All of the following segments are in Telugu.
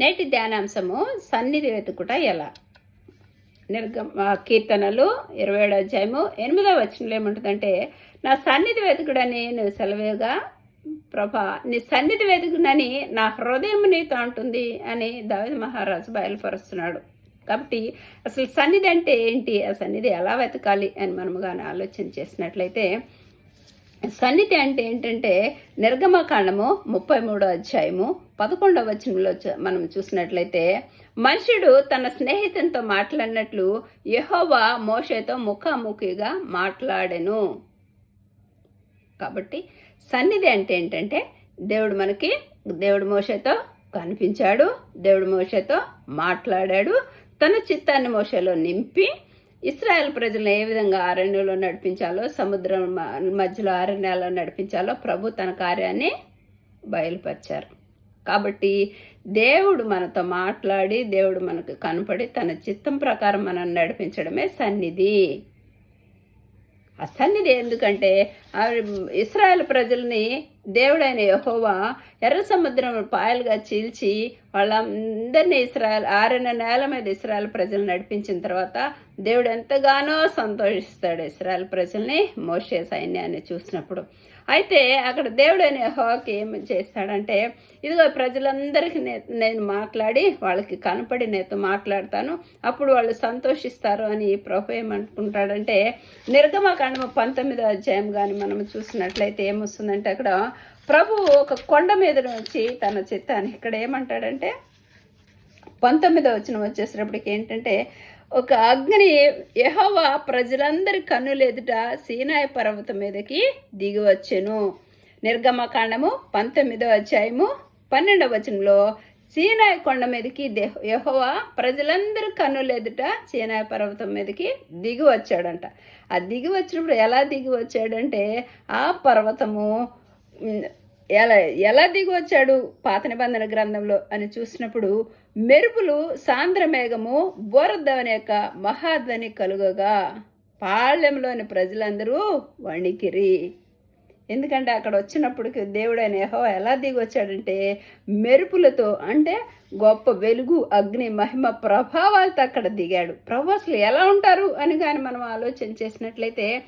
నేటి ధ్యానాంశము సన్నిధి వెతుకుట ఎలా? నిర్గమ కీర్తనలు ఇరవై ఏడో అధ్యాయము ఎనిమిదో వచనంలో ఏముంటుందంటే నా సన్నిధి వెతుకుడని నువ్వు సెలవుగా ప్రభా నీ సన్నిధి వెతుకునని నా హృదయం నీతో అంటుంది అని దావిద మహారాజు బయలుపరుస్తున్నాడు. కాబట్టి అసలు సన్నిధి అంటే ఏంటి? ఆ సన్నిధి ఎలా వెతకాలి అని మనము కానీ ఆలోచన చేసినట్లయితే సన్నిధి అంటే ఏంటంటే నిర్గమకాండము ముప్పై మూడో అధ్యాయము పదకొండవ వచనంలో మనం చూసినట్లయితే మనుషుడు తన స్నేహితునితో మాట్లాడినట్లు యహోవా మోషేతో ముఖాముఖిగా మాట్లాడెను. కాబట్టి సన్నిధి అంటే ఏంటంటే దేవుడు మనకి దేవుడు మోషతో కనిపించాడు దేవుడు మోషతో మాట్లాడాడు తన చిత్తాన్ని మోషలో నింపి ఇస్రాయల్ ప్రజలను ఏ విధంగా అరణ్యంలో నడిపించాలో సముద్రం మ- మధ్యలో అరణ్యాల్లో నడిపించాలో ప్రభు తన కార్యాన్ని బయలుపరిచారు. కాబట్టి దేవుడు మనతో మాట్లాడి దేవుడు మనకు కనపడి తన చిత్తం ప్రకారం మనం నడిపించడమే సన్నిధి. ఆ సన్నిధి ఎందుకంటే ఆ ఇస్రాయల్ ప్రజల్ని దేవుడైన యహోవా ఎర్ర సముద్రం పాయలుగా చీల్చి వాళ్ళందరినీ ఇస్రాయల్ ఆరిన నేల మీద ఇస్రాయల్ ప్రజలు నడిపించిన తర్వాత దేవుడు ఎంతగానో సంతోషిస్తాడు ఇస్రాయల్ ప్రజల్ని మోషే సైన్యాన్ని చూసినప్పుడు. అయితే అక్కడ దేవుడు అనే హోకి ఏం చేస్తాడంటే ఇదిగో ప్రజలందరికీ నేను మాట్లాడి వాళ్ళకి కనపడి నేతో మాట్లాడతాను అప్పుడు వాళ్ళు సంతోషిస్తారు అని ప్రభు ఏమనుకుంటాడంటే నిర్గమకాండము పంతొమ్మిదో అధ్యాయం కానీ మనం చూసినట్లయితే ఏమొస్తుందంటే అక్కడ ప్రభు ఒక కొండ మీద నుంచి తన చిత్తాన్ని ఇక్కడ ఏమంటాడంటే పంతొమ్మిదో వచ్చిన వచ్చేసినప్పటికి ఏంటంటే ఒక అగ్ని యహోవా ప్రజలందరి కన్నులెదుట సీనాయ పర్వతం మీదకి దిగివచ్చెను నిర్గమకాండము పంతొమ్మిదో అధ్యాయము పన్నెండవ వచనంలో సీనాయ కొండ మీదకి యహోవా ప్రజలందరి కన్నులెదుట సీనాయ పర్వతం మీదకి దిగి వచ్చాడంట. ఆ దిగి వచ్చినప్పుడు ఎలా దిగి వచ్చాడంటే ఆ పర్వతము ఎలా ఎలా దిగి వచ్చాడు? పాత నిబంధన గ్రంథంలో అని చూసినప్పుడు మెరుపులు సాంద్రమేఘము బోరద్దవని యొక్క మహాధ్వని కలుగగా. పాళ్యంలోని ప్రజలందరూ వణికిరి. ఎందుకంటే అక్కడ వచ్చినప్పటికి దేవుడైన యహో ఎలా దిగి వచ్చాడంటే మెరుపులతో అంటే గొప్ప వెలుగు అగ్ని మహిమ ప్రభావాలతో అక్కడ దిగాడు. ప్రభు అసలు ఎలా ఉంటారు అని కానీ మనం ఆలోచన చేసినట్లయితే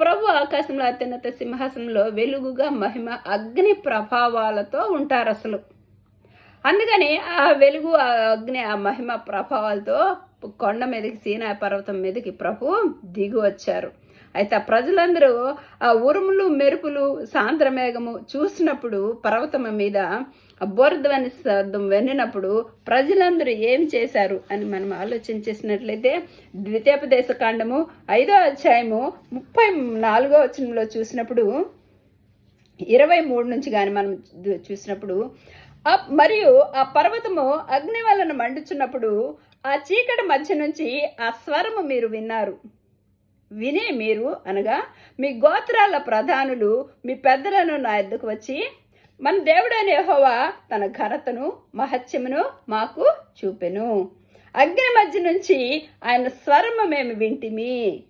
ప్రభు ఆకాశంలో అత్యున్నత సింహాసనంలో వెలుగుగా మహిమ అగ్ని ప్రభావాలతో ఉంటారు అసలు. అందుకని ఆ వెలుగు ఆ అగ్ని ఆ మహిమ ప్రభావాలతో కొండ మీదకి సీనా పర్వతం మీదకి ప్రభు దిగి వచ్చారు. అయితే ఆ ప్రజలందరూ ఆ ఉరుములు మెరుపులు సాంద్రమేఘము చూసినప్పుడు పర్వతం మీద ఆ బోర్ధ్వని శబ్దం వెన్నినప్పుడు ప్రజలందరూ ఏం చేశారు అని మనం ఆలోచన చేసినట్లయితే ద్వితీయోపదేశ కాండము ఐదో అధ్యాయము ముప్పై నాలుగో వచనంలో చూసినప్పుడు ఇరవై మూడు నుంచి కానీ మనం చూసినప్పుడు మరియు ఆ పర్వతము అగ్ని వలన మండుచున్నప్పుడు ఆ చీకటి మధ్య నుంచి ఆ స్వరము మీరు విన్నారు. వినే మీరు అనగా మీ గోత్రాల ప్రధానులు మీ పెద్దలను నా ఎద్దుకు వచ్చి మన దేవుడైన యహోవా తన ఘనతను మహత్యమును మాకు చూపెను. అగ్ని మధ్య నుంచి ఆయన స్వరము మేము వింటిమి.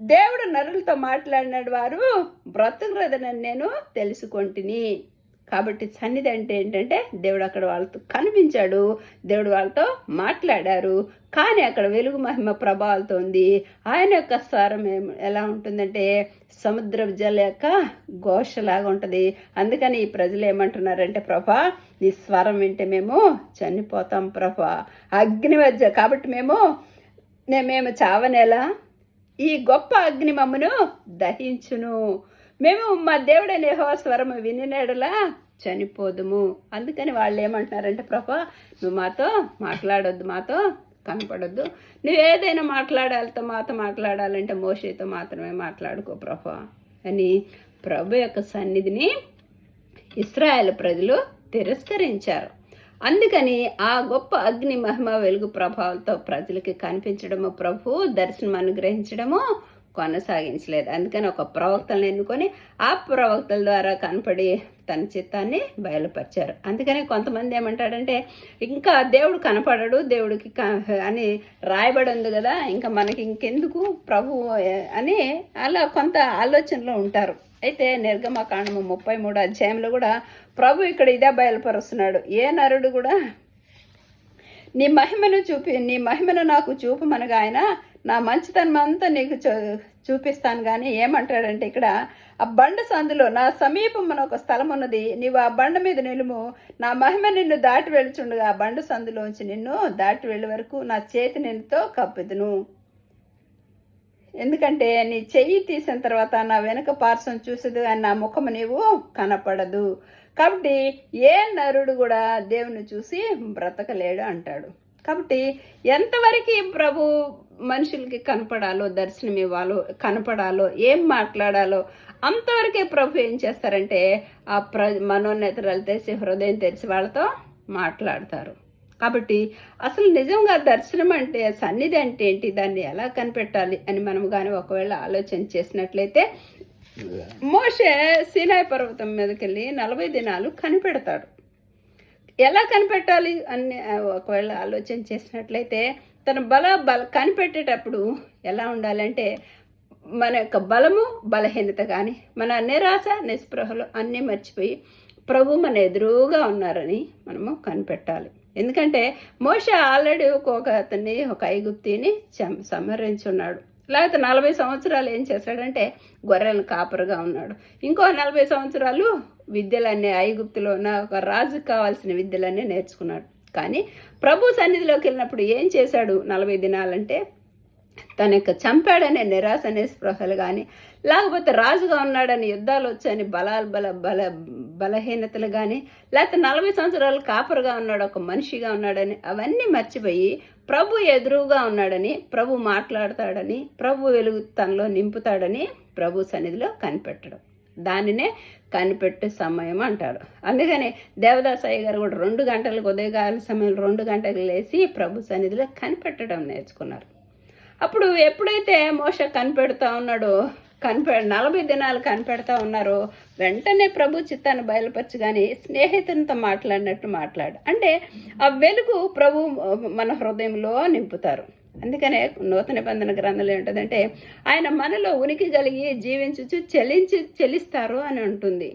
దేవుడు నరులతో మాట్లాడినాడు వారు బ్రతుకురదనని నేను తెలుసుకొంటిని. కాబట్టి సన్నిధి అంటే ఏంటంటే దేవుడు అక్కడ వాళ్ళతో కనిపించాడు దేవుడు వాళ్ళతో మాట్లాడారు. కానీ అక్కడ వెలుగు మహిమ ప్రభావాలతో ఉంది. ఆయన యొక్క స్వరం ఎలా ఉంటుందంటే సముద్ర జల యొక్క ఘోషలాగా ఉంటుంది. అందుకని ఈ ప్రజలు ఏమంటున్నారంటే ప్రభా నీ స్వరం వింటే మేము చనిపోతాం ప్రభా. అగ్ని మధ్య కాబట్టి మేము మేము చావనేలా ఈ గొప్ప అగ్ని మమ్మను దహించును. మేము మా దేవుడైన యెహోవా స్వరము వినినడలా చనిపోదుము. అందుకని వాళ్ళు ఏమంటున్నారంటే ప్రభా నువ్వు మాతో మాట్లాడొద్దు మాతో కనపడొద్దు. నువ్వు ఏదైనా మాట్లాడాలితో మాతో మాట్లాడాలంటే మోషేతో మాత్రమే మాట్లాడుకో ప్రభా. అని ప్రభు యొక్క సన్నిధిని ఇస్రాయేల్ ప్రజలు తిరస్కరించారు. అందుకని ఆ గొప్ప అగ్ని మహిమ వెలుగు ప్రభావాలతో ప్రజలకి కనిపించడము ప్రభు దర్శనం అనుగ్రహించడము కొనసాగించలేదు. అందుకని ఒక ప్రవక్తలను ఎన్నుకొని ఆ ప్రవక్తల ద్వారా కనపడి తన చిత్తాన్ని బయలుపరిచారు. అందుకని కొంతమంది ఏమంటాడంటే ఇంకా దేవుడు కనపడడు దేవుడికి క- అని రాయబడి ఉంది కదా ఇంకా మనకి ఇంకెందుకు ప్రభు అని అలా కొంత ఆలోచనలో ఉంటారు. అయితే నిర్గమకాండము ముప్పై మూడు అధ్యాయంలో కూడా ప్రభు ఇక్కడ ఇదే బయలుపరుస్తున్నాడు. ఏ నరుడు కూడా నీ మహిమను చూపి నీ మహిమను నాకు చూపమనగా ఆయన నా మంచితనం అంతా నీకు చూపిస్తాను కానీ ఏమంటాడంటే ఇక్కడ ఆ బండ సందులో నా సమీపమున ఒక స్థలం ఉన్నది. నీవు ఆ బండ మీద నిలుము. నా మహిమ నిన్ను దాటి వెళుచుండగా ఆ బండ సందులోంచి నిన్ను దాటి వెళ్ళే వరకు నా చేతి నిన్నుతో కప్పిదును. ఎందుకంటే నీ చెయ్యి తీసిన తర్వాత నా వెనుక పార్శ్వం చూసేది అని నా ముఖము నీవు కనపడదు. కాబట్టి ఏ నరుడు కూడా దేవుని చూసి బ్రతకలేడు అంటాడు. కాబట్టి ఎంతవరకు ప్రభు మనుషులకి కనపడాలో దర్శనం ఇవ్వాలో కనపడాలో ఏం మాట్లాడాలో అంతవరకే ప్రభు ఏం చేస్తారంటే ఆ ప్ర మనోన్నతరాలు తెరిచి హృదయం తెరిచి వాళ్ళతో మాట్లాడతారు. కాబట్టి అసలు నిజంగా దర్శనం అంటే సన్నిధి అంటే ఏంటి? దాన్ని ఎలా కనిపెట్టాలి అని మనం కానీ ఒకవేళ ఆలోచన చేసినట్లయితే మోషే సీనాయి పర్వతం మీదకి వెళ్ళి నలభై దినాలు కనిపెడతాడు. ఎలా కనిపెట్టాలి అని ఒకవేళ ఆలోచన చేసినట్లయితే తన బల బల కనిపెట్టేటప్పుడు ఎలా ఉండాలంటే మన యొక్క బలము బలహీనత కానీ మన నిరాశ నిస్పృహలు అన్నీ మర్చిపోయి ప్రభు మన ఎదురుగా ఉన్నారని మనము కనిపెట్టాలి. ఎందుకంటే మోష ఆల్రెడీ ఒక అతన్ని ఒక ఐగుప్తిని సంహరించున్నాడు. లేకపోతే నలభై సంవత్సరాలు ఏం చేశాడంటే గొర్రెలను కాపరుగా ఉన్నాడు. ఇంకో నలభై సంవత్సరాలు విద్యలన్నీ ఐగుప్తులో ఉన్న ఒక రాజుకు కావాల్సిన విద్యలన్నీ నేర్చుకున్నాడు. కానీ ప్రభు సన్నిధిలోకి వెళ్ళినప్పుడు ఏం చేశాడు నలభై దినాలంటే తన యొక్క చంపాడనే నిరాశ అనే స్పృహలు కానీ లేకపోతే రాజుగా ఉన్నాడని యుద్ధాలు వచ్చాయని బలాలు బల బల బలహీనతలు కానీ లేకపోతే నలభై సంవత్సరాలు కాపరుగా ఉన్నాడు ఒక మనిషిగా ఉన్నాడని అవన్నీ మర్చిపోయి ప్రభు ఎదురుగా ఉన్నాడని ప్రభు మాట్లాడతాడని ప్రభు వెలుగు తనలో నింపుతాడని ప్రభు సన్నిధిలో కనిపెట్టడం. దానినే కనిపెట్టే సమయం అంటారు. అందుకని దేవదాసయ్య గారు కూడా రెండు గంటలకు ఉదయకాల సమయం రెండు గంటలకు లేచి ప్రభు సన్నిధిలో కనిపెట్టడం నేర్చుకున్నారు. అప్పుడు ఎప్పుడైతే మోస కనిపెడతా ఉన్నాడో కనిపె నలభై దినాలు కనిపెడతా ఉన్నారో వెంటనే ప్రభు చిత్తాన్ని బయలుపరచు కానీ స్నేహితునితో మాట్లాడినట్టు మాట్లాడు. అంటే ఆ వెలుగు ప్రభు మన హృదయంలో నింపుతారు. అందుకనే నూతన నిబంధన గ్రంథంలో ఏంటంటే ఆయన మనలో ఉనికి కలిగి జీవించు చెలించి చెలిస్తారు అని ఉంటుంది.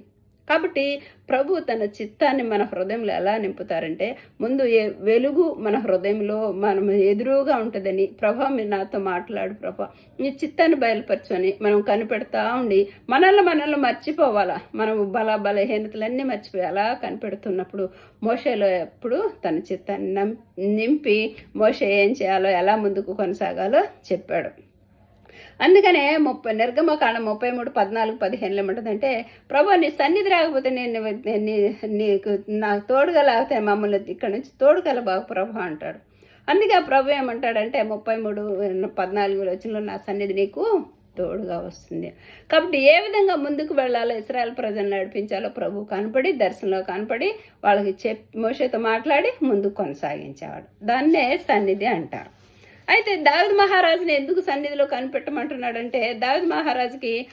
కాబట్టి ప్రభు తన చిత్తాన్ని మన హృదయంలో ఎలా నింపుతారంటే ముందు ఏ వెలుగు మన హృదయంలో మనం ఎదురుగా ఉంటుందని ప్రభా మీరు నాతో మాట్లాడు ప్రభా. నీ చిత్తాన్ని బయలుపరచుకొని మనం కనిపెడతా ఉండి మనల్ని మనల్ని మర్చిపోవాలా? మనం బల బలహీనతలన్నీ మర్చిపోయి అలా కనిపెడుతున్నప్పుడు మోషలో ఎప్పుడు తన చిత్తాన్ని నింపి మోష ఏం చేయాలో ఎలా ముందుకు కొనసాగాలో చెప్పాడు. అందుకనే ముప్పై నిర్గమకాండం ముప్పై మూడు పద్నాలుగు పదిహేనులో ఏమంటుందంటే ప్రభు నీ సన్నిధి రాకపోతే నేను నీ- నీకు నాకు తోడుగా లేకపోతే మమ్మల్ని ఇక్కడ నుంచి తోడుగల బాగు ప్రభు అంటాడు. అందుకే ఆ ప్రభు ఏమంటాడంటే ముప్పై మూడు పద్నాలుగు వచ్చిన నా సన్నిధి నీకు తోడుగా వస్తుంది. కాబట్టి ఏ విధంగా ముందుకు వెళ్ళాలో ఇస్రాయల్ ప్రజలను నడిపించాలో ప్రభు కనపడి దర్శనంలో కనపడి వాళ్ళకి చెప్ మోసతో మాట్లాడి ముందుకు కొనసాగించేవాడు. దాన్నే సన్నిధి అంటారు. అయితే దావిద్ మహారాజుని ఎందుకు సన్నిధిలో కనిపెట్టమంటున్నాడంటే దావిద్ మహారాజుకి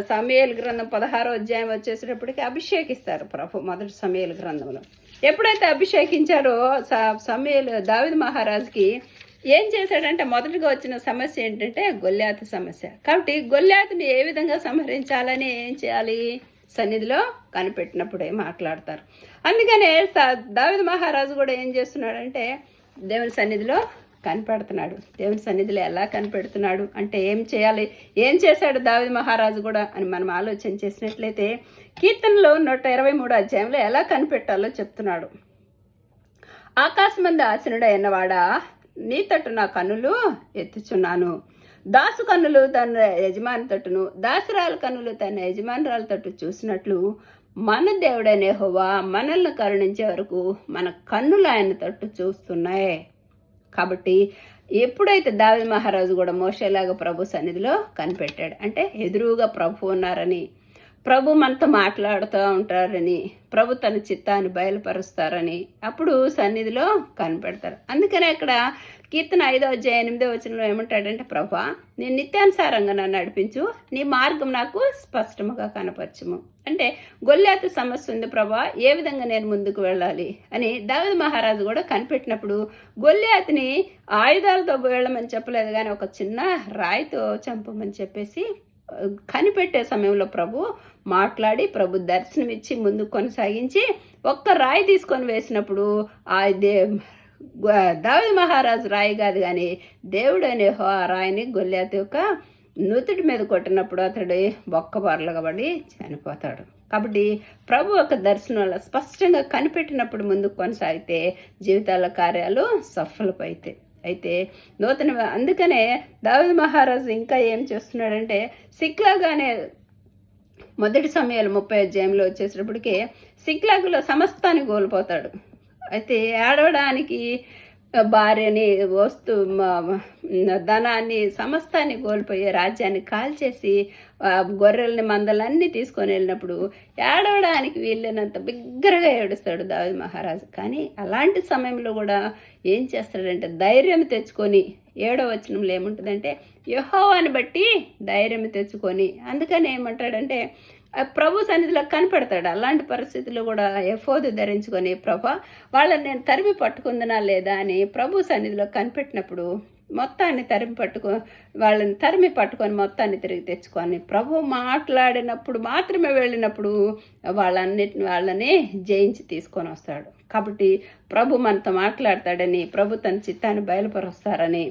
సమయలు గ్రంథం పదహారో అధ్యాయం వచ్చేసేటప్పటికి అభిషేకిస్తారు ప్రభు మొదటి సమయలు గ్రంథంలో. ఎప్పుడైతే అభిషేకించారో స- సమయలు దావిద్ మహారాజుకి ఏం చేశాడంటే మొదటిగా వచ్చిన సమస్య ఏంటంటే గొల్లాత సమస్య. కాబట్టి గొల్లాతని ఏ విధంగా సంహరించాలని ఏం చేయాలి? సన్నిధిలో కనిపెట్టినప్పుడే మాట్లాడతారు. అందుకనే దావిద మహారాజు కూడా ఏం చేస్తున్నాడంటే దేవుని సన్నిధిలో కనిపెడుతున్నాడు. దేవుని సన్నిధిలో ఎలా కనిపెడుతున్నాడు? అంటే ఏం చేయాలి? ఏం చేశాడు దావిది మహారాజు కూడా అని మనం ఆలోచన చేసినట్లయితే కీర్తనలో నూట ఇరవై మూడు అధ్యాయంలో ఎలా కనిపెట్టాలో చెప్తున్నాడు. ఆకాశమంది ఆసనుడైనవాడా నీ తట్టు నా కన్నులు ఎత్తుచున్నాను. దాసు కన్నులు తన యజమాని తట్టును దాసురాల కన్నులు తన యజమానురాల తట్టు చూసినట్లు మన దేవుడైన హోవా మనల్ని కరుణించే వరకు మన కన్నులు ఆయన తట్టు చూస్తున్నాయి. కాబట్టి ఎప్పుడైతే దావి మహారాజు కూడా మోసేలాగా ప్రభు సన్నిధిలో కనిపెట్టాడు అంటే ఎదురుగా ప్రభు ఉన్నారని ప్రభు మనతో మాట్లాడుతూ ఉంటారని ప్రభు తన చిత్తాన్ని బయలుపరుస్తారని అప్పుడు సన్నిధిలో కనిపెడతారు. అందుకనే అక్కడ కీర్తన ఐదో అధ్యాయ ఎనిమిదో వచనంలో ఏమంటాడంటే ప్రభా నేను నిత్యానుసారంగా నన్ను నడిపించు. నీ మార్గం నాకు స్పష్టముగా కనపరచము. అంటే గొల్లాత సమస్య ఉంది ప్రభా ఏ విధంగా నేను ముందుకు వెళ్ళాలి? అని దావిద మహారాజు కూడా కనిపెట్టినప్పుడు గొల్లాతిని ఆయుధాలతో వెళ్ళమని చెప్పలేదు కానీ ఒక చిన్న రాయితో చంపమని చెప్పేసి కనిపెట్టే సమయంలో ప్రభు మాట్లాడి ప్రభు దర్శనమిచ్చి ముందు కొనసాగించి ఒక్క రాయి తీసుకొని వేసినప్పుడు ఆ దే దావి మహారాజు రాయి కాదు కానీ దేవుడు అనే హో ఆ రాయిని గొల్లాత యొక్క నూతుడి మీద కొట్టినప్పుడు అతడు బొక్క పడి చనిపోతాడు. కాబట్టి ప్రభు ఒక దర్శనం వల్ల స్పష్టంగా కనిపెట్టినప్పుడు ముందుకు కొనసాగితే జీవితాల కార్యాలు సఫలపైతాయి అయితే నూతన అందుకనే దావిద మహారాజు ఇంకా ఏం చేస్తున్నాడంటే సిక్లాగానే మొదటి సమయాలు ముప్పై అధ్యాయంలో వచ్చేటప్పటికే సిక్లాగులో సమస్తాన్ని కోల్పోతాడు. అయితే ఏడవడానికి భార్యని వస్తు ధనాన్ని సమస్తాన్ని కోల్పోయే రాజ్యాన్ని కాల్చేసి గొర్రెల్ని మందలన్నీ తీసుకొని వెళ్ళినప్పుడు ఏడవడానికి వీళ్ళనంత బిగ్గరగా ఏడుస్తాడు దావి మహారాజు. కానీ అలాంటి సమయంలో కూడా ఏం చేస్తాడంటే ధైర్యం తెచ్చుకొని ఏడో వచనంలో ఏముంటుందంటే యహోవాని బట్టి ధైర్యం తెచ్చుకొని. అందుకని ఏమంటాడంటే ప్రభు సన్నిధిలో కనిపెడతాడు. అలాంటి పరిస్థితుల్లో కూడా ఎఫోదు ధరించుకొని ప్రభ వాళ్ళని నేను తరిమి పట్టుకుందనా లేదా అని ప్రభు సన్నిధిలో కనిపెట్టినప్పుడు మొత్తాన్ని తరిమి పట్టుకో వాళ్ళని తరిమి పట్టుకొని మొత్తాన్ని తిరిగి తెచ్చుకొని ప్రభు మాట్లాడినప్పుడు మాత్రమే వెళ్ళినప్పుడు వాళ్ళన్నిటిని వాళ్ళని జయించి తీసుకొని వస్తాడు. కాబట్టి ప్రభు మనతో మాట్లాడతాడని ప్రభు తన చిత్తాన్ని బయలుపరుస్తారని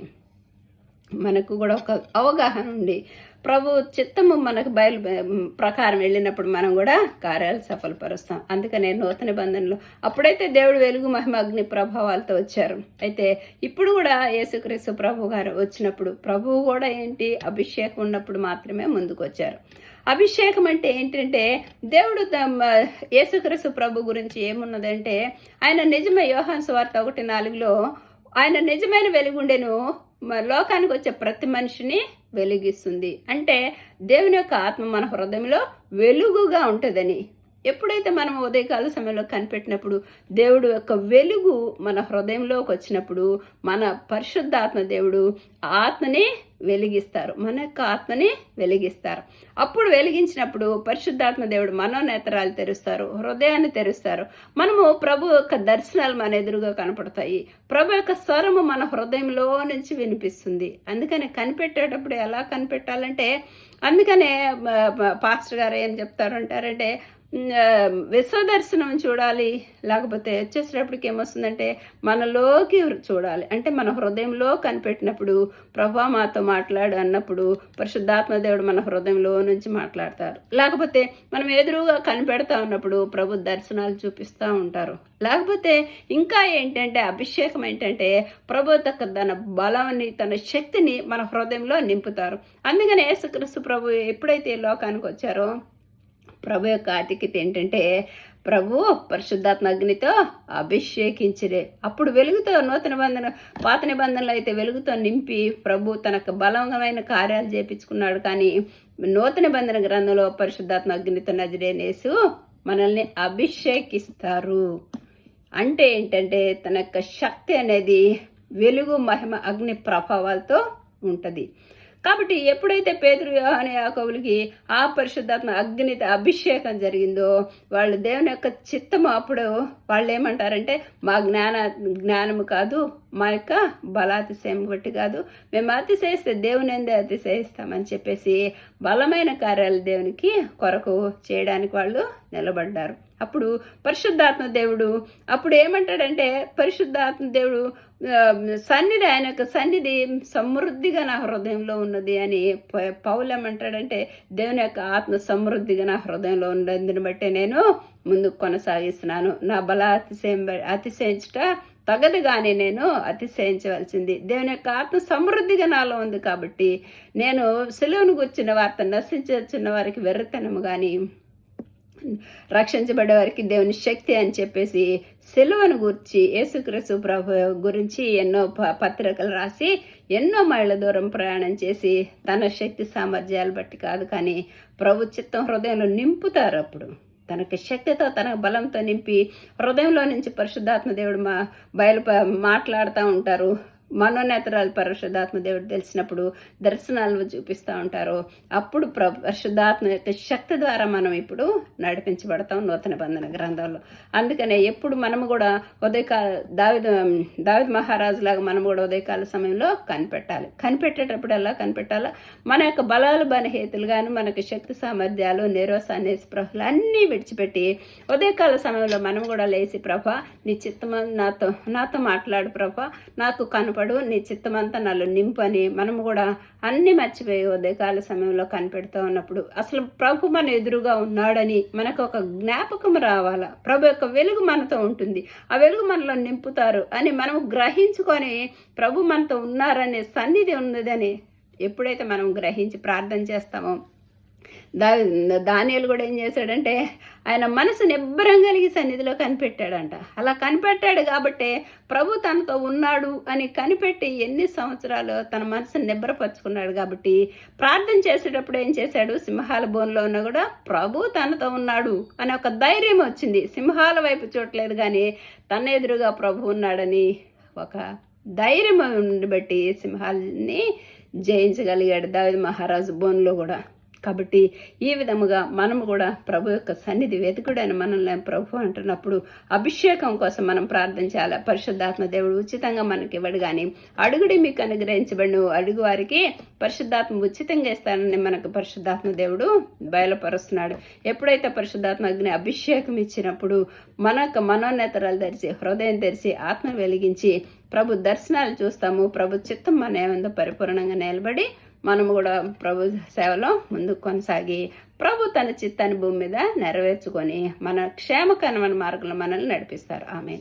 మనకు కూడా ఒక అవగాహన ఉంది ప్రభు చిత్తము మనకు బయలు ప్రకారం వెళ్ళినప్పుడు మనం కూడా కార్యాలు సఫలపరుస్తాం. అందుకనే నూతన బంధనలు అప్పుడైతే దేవుడు వెలుగు మహిమ అగ్ని ప్రభావాలతో వచ్చారు. అయితే ఇప్పుడు కూడా యేసుక్రీస్తు ప్రభు గారు వచ్చినప్పుడు ప్రభువు కూడా ఏంటి? అభిషేకం ఉన్నప్పుడు మాత్రమే ముందుకు వచ్చారు అభిషేకం అంటే ఏంటంటే దేవుడు యేసుక్రీస్తు ప్రభు గురించి ఏమున్నదంటే ఆయన నిజమే యోహాన్ వార్త ఒకటి నాలుగులో ఆయన నిజమైన వెలుగుండెను లోకానికి వచ్చే ప్రతి మనిషిని వెలిగిస్తుంది. అంటే దేవుని యొక్క ఆత్మ మన హృదయంలో వెలుగుగా ఉంటుందని. ఎప్పుడైతే మనం ఉదయకాల సమయంలో కనిపెట్టినప్పుడు దేవుడు యొక్క వెలుగు మన హృదయంలోకి వచ్చినప్పుడు మన పరిశుద్ధాత్మ దేవుడు ఆత్మని వెలిగిస్తారు. మన యొక్క ఆత్మని వెలిగిస్తారు. అప్పుడు వెలిగించినప్పుడు పరిశుద్ధాత్మ దేవుడు మనోనేతరాలు తెరుస్తారు హృదయాన్ని తెరుస్తారు. మనము ప్రభు యొక్క దర్శనాలు మన ఎదురుగా కనపడతాయి. ప్రభు యొక్క స్వరము మన హృదయంలో నుంచి వినిపిస్తుంది. అందుకని కనిపెట్టేటప్పుడు ఎలా కనిపెట్టాలంటే అందుకనే పాస్టర్ గారు ఏం చెప్తారు అంటారంటే విశ్వదర్శనం చూడాలి. లేకపోతే వచ్చేసేటప్పటికి ఏమొస్తుందంటే మనలోకి చూడాలి. అంటే మన హృదయంలో కనిపెట్టినప్పుడు ప్రభా మాతో మాట్లాడు అన్నప్పుడు పరిశుద్ధాత్మ దేవుడు మన హృదయంలో నుంచి మాట్లాడతారు. లేకపోతే మనం ఎదురుగా కనిపెడతా ఉన్నప్పుడు ప్రభు దర్శనాలు చూపిస్తూ ఉంటారు. లేకపోతే ఇంకా ఏంటంటే అభిషేకం ఏంటంటే ప్రభు తన బలాన్ని తన శక్తిని మన హృదయంలో నింపుతారు. అందుకని యేసుక్రీస్తు ప్రభు ఎప్పుడైతే లోకానికి వచ్చారో ప్రభు యొక్క ఆతిక్యత ఏంటంటే ప్రభు పరిశుద్ధాత్మ అగ్నితో అభిషేకించిరే. అప్పుడు వెలుగుతో నూతన బంధన పాత నిబంధనలు అయితే వెలుగుతో నింపి ప్రభు తనకు బలమైన కార్యాలు చేపించుకున్నాడు. కానీ నూతన బంధన గ్రంథంలో పరిశుద్ధాత్మ అగ్నితో నజరేనేసు మనల్ని అభిషేకిస్తారు. అంటే ఏంటంటే తన యొక్క శక్తి అనేది వెలుగు మహిమ అగ్ని ప్రభావాలతో ఉంటుంది. కాబట్టి ఎప్పుడైతే పేదరు అనే యాకవులకి ఆ పరిశుద్ధాత్మ అగ్ని అభిషేకం జరిగిందో వాళ్ళు దేవుని యొక్క చిత్తము అప్పుడు వాళ్ళు ఏమంటారంటే మా జ్ఞాన జ్ఞానము కాదు మా యొక్క బలాతిశయం బట్టి కాదు. మేము అతిశయిస్తే దేవుని ఎందే అతిశయిస్తామని చెప్పేసి బలమైన కార్యాలు దేవునికి కొరకు చేయడానికి వాళ్ళు నిలబడ్డారు. అప్పుడు పరిశుద్ధాత్మ దేవుడు అప్పుడు ఏమంటాడంటే పరిశుద్ధాత్మ దేవుడు సన్నిధి ఆయన యొక్క సన్నిధి సమృద్ధిగా నా హృదయంలో ఉన్నది అని పౌలు ఏమంటాడంటే దేవుని యొక్క ఆత్మ సమృద్ధిగా నా హృదయంలో ఉన్నదని బట్టి నేను ముందుకు కొనసాగిస్తున్నాను. నా బల అతిశయం అతిశయించుట తగదు కానీ నేను అతిశయించవలసింది. దేవుని యొక్క ఆత్మ సమృద్ధిగా నాలో ఉంది కాబట్టి నేను సెలవును కూర్చున్న వార్త నశించిన వారికి వెర్రతనము కానీ రక్షించబడే వారికి దేవుని శక్తి అని చెప్పేసి సెలవును గురించి యేసుక్రీస్తు ప్రభు గురించి ఎన్నో పత్రికలు రాసి ఎన్నో మైళ్ళ దూరం ప్రయాణం చేసి తన శక్తి సామర్థ్యాలు బట్టి కాదు కానీ ప్రభు చిత్తం హృదయంలో నింపుతారు అప్పుడు. తనకి శక్తితో తన బలంతో నింపి హృదయంలో నుంచి పరిశుద్ధాత్మ దేవుడు మా బయలు మాట్లాడుతూ ఉంటారు. మనోనేతరాలు పరిశుద్ధాత్మ దేవుడు తెలిసినప్పుడు దర్శనాలు చూపిస్తూ ఉంటారు. అప్పుడు ప్ర పరిశుద్ధాత్మ యొక్క శక్తి ద్వారా మనం ఇప్పుడు నడిపించబడతాం నూతన బంధన గ్రంథంలో. అందుకనే ఎప్పుడు మనము కూడా ఉదయకాల దావిద దావిద్ మహారాజు లాగా మనం కూడా ఉదయకాల సమయంలో కనిపెట్టాలి. కనిపెట్టేటప్పుడల్లా కనిపెట్టాలా? మన యొక్క బలాలు బలహేతులు కానీ మనకు శక్తి సామర్థ్యాలు నిరోసాన్ని స్పృహలు అన్నీ విడిచిపెట్టి ఉదయకాల సమయంలో మనం కూడా లేచి ప్రభా నీ చిత్తమ నాతో నాతో మాట్లాడు ప్రభా నాకు కనపడు నీ చిత్తమంతా నాలో నింపని మనం కూడా అన్నీ మర్చిపోయి ఉదయకాల సమయంలో కనిపెడుతూ ఉన్నప్పుడు అసలు ప్రభు మన ఎదురుగా ఉన్నాడని మనకు ఒక జ్ఞాపకం రావాలా? ప్రభు యొక్క వెలుగు మనతో ఉంటుంది. ఆ వెలుగు మనలో నింపుతారు అని మనం గ్రహించుకొని ప్రభు మనతో ఉన్నారనే సన్నిధి ఉన్నదని ఎప్పుడైతే మనం గ్రహించి ప్రార్థన చేస్తామో దా దానియలు కూడా ఏం చేశాడంటే ఆయన మనసు నిబ్బరం కలిగి సన్నిధిలో కనిపెట్టాడంట. అలా కనిపెట్టాడు కాబట్టి ప్రభు తనతో ఉన్నాడు అని కనిపెట్టి ఎన్ని సంవత్సరాలు తన మనసుని నిబ్బరపరుచుకున్నాడు కాబట్టి ప్రార్థన చేసేటప్పుడు ఏం చేశాడు? సింహాల బోన్లో ఉన్నా కూడా ప్రభు తనతో ఉన్నాడు అని ఒక ధైర్యం వచ్చింది. సింహాల వైపు చూడలేదు కానీ తన ఎదురుగా ప్రభు ఉన్నాడని ఒక ధైర్యం బట్టి సింహాలని జయించగలిగాడు దావిద మహారాజు బోన్లో కూడా. కాబట్టి ఈ విధముగా మనము కూడా ప్రభు యొక్క సన్నిధి వెతుకుడైన మనల్ని ప్రభు అంటున్నప్పుడు అభిషేకం కోసం మనం ప్రార్థన చేయాలి? పరిశుద్ధాత్మ దేవుడు ఉచితంగా మనకి ఇవ్వడు కానీ అడుగుడి మీకు అనుగ్రహించబడిన. అడుగు వారికి పరిశుద్ధాత్మ ఉచితంగా ఇస్తానని మనకు పరిశుద్ధాత్మ దేవుడు బయలుపరుస్తున్నాడు. ఎప్పుడైతే పరిశుద్ధాత్మ అగ్ని అభిషేకం ఇచ్చినప్పుడు మన యొక్క మనోనేతరాలు తెరిచి హృదయం తెరిచి ఆత్మ వెలిగించి ప్రభు దర్శనాలు చూస్తాము. ప్రభు చిత్తం మన ఏమందో పరిపూర్ణంగా నిలబడి మనము కూడా ప్రభు సేవలో ముందుకు కొనసాగి ప్రభు తన చిత్తాన్ని భూమి మీద నెరవేర్చుకొని మన క్షేమకరమైన మార్గంలో మనల్ని నడిపిస్తారు. ఆమె